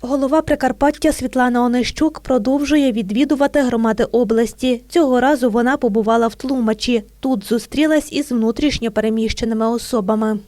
Голова Прикарпаття Світлана Онищук продовжує відвідувати громади області. Цього разу вона побувала в Тлумачі. Тут зустрілась із внутрішньо переміщеними особами.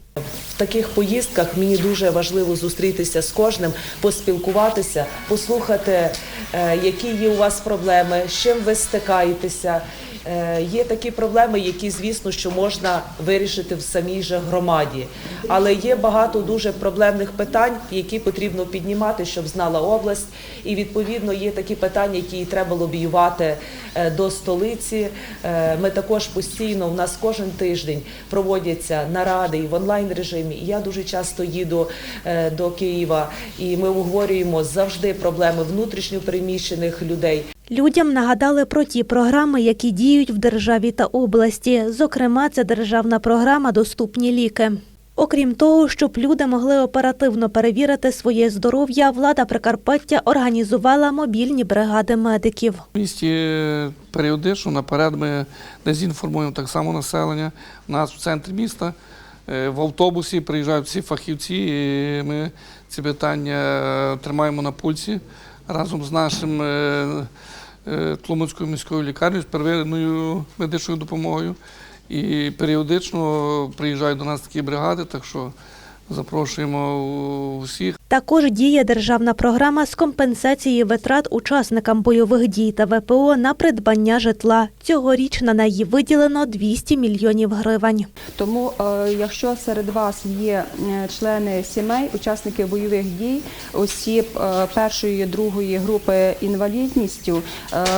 В таких поїздках мені дуже важливо зустрітися з кожним, поспілкуватися, послухати, е, які є у вас проблеми, з чим ви стикаєтеся. Е, Є такі проблеми, які, звісно, що можна вирішити в самій же громаді. Але є багато дуже проблемних питань, які потрібно піднімати, щоб знала область. І відповідно є такі питання, які треба лобіювати е, до столиці. Е, Ми також постійно у нас кожен тиждень проводяться наради і в онлайн режимі. Я дуже часто їду до Києва, і ми обговорюємо завжди проблеми внутрішньо переміщених людей. Людям нагадали про ті програми, які діють в державі та області. Зокрема, це державна програма Доступні ліки. Окрім того, щоб люди могли оперативно перевірити своє здоров'я, влада Прикарпаття організувала мобільні бригади медиків. В місті періодично наперед ми десь інформуємо так само населення. У нас в центрі міста е, в автобусі приїжджають всі фахівці, і ми ці питання тримаємо на пульсі разом з нашим е, Тлумацькою міською лікарнею з первинною медичною допомогою. І періодично приїжджають до нас такі бригади, так що запрошуємо усіх. Також діє державна програма з компенсації витрат учасникам бойових дій та ВПО на придбання житла. Цьогоріч на неї виділено 200 мільйонів гривень. Тому, е, якщо серед вас є е, члени сімей, учасники бойових дій, осіб е, першої, другої групи інвалідністю,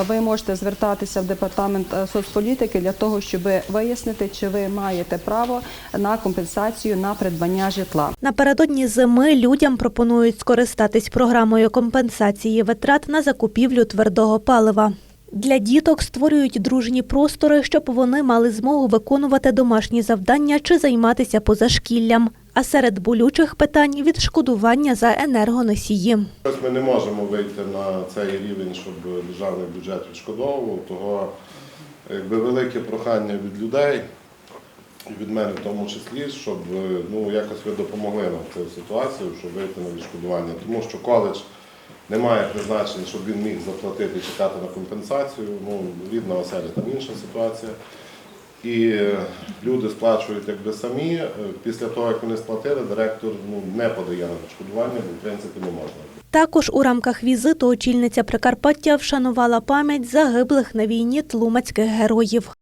ви можете звертатися в департамент соцполітики для того, щоб вияснити, чи ви маєте право на компенсацію на придбання житла. Напередодні зими людям пропонують скористатись програмою компенсації витрат на закупівлю твердого палива. Для діток створюють дружні простори, щоб вони мали змогу виконувати домашні завдання чи займатися позашкіллям. А серед болючих питань відшкодування за енергоносії. Ми не можемо вийти на цей рівень, щоб державний бюджет відшкодовував. Того якби велике прохання від людей, від мене в тому числі, щоб е, ну, якось ви допомогли нам в цю ситуацію, щоб вийти на відшкодування. Тому що коледж не має призначення, щоб він міг заплатити і чекати на компенсацію. Ну, рідна оселя там інша ситуація. І е, люди сплачують якби самі. Е, Після того, як вони сплатили, директор ну, не подає на відшкодування, бо в принципі не можна. Також у рамках візиту очільниця Прикарпаття вшанувала пам'ять загиблих на війні тлумацьких героїв.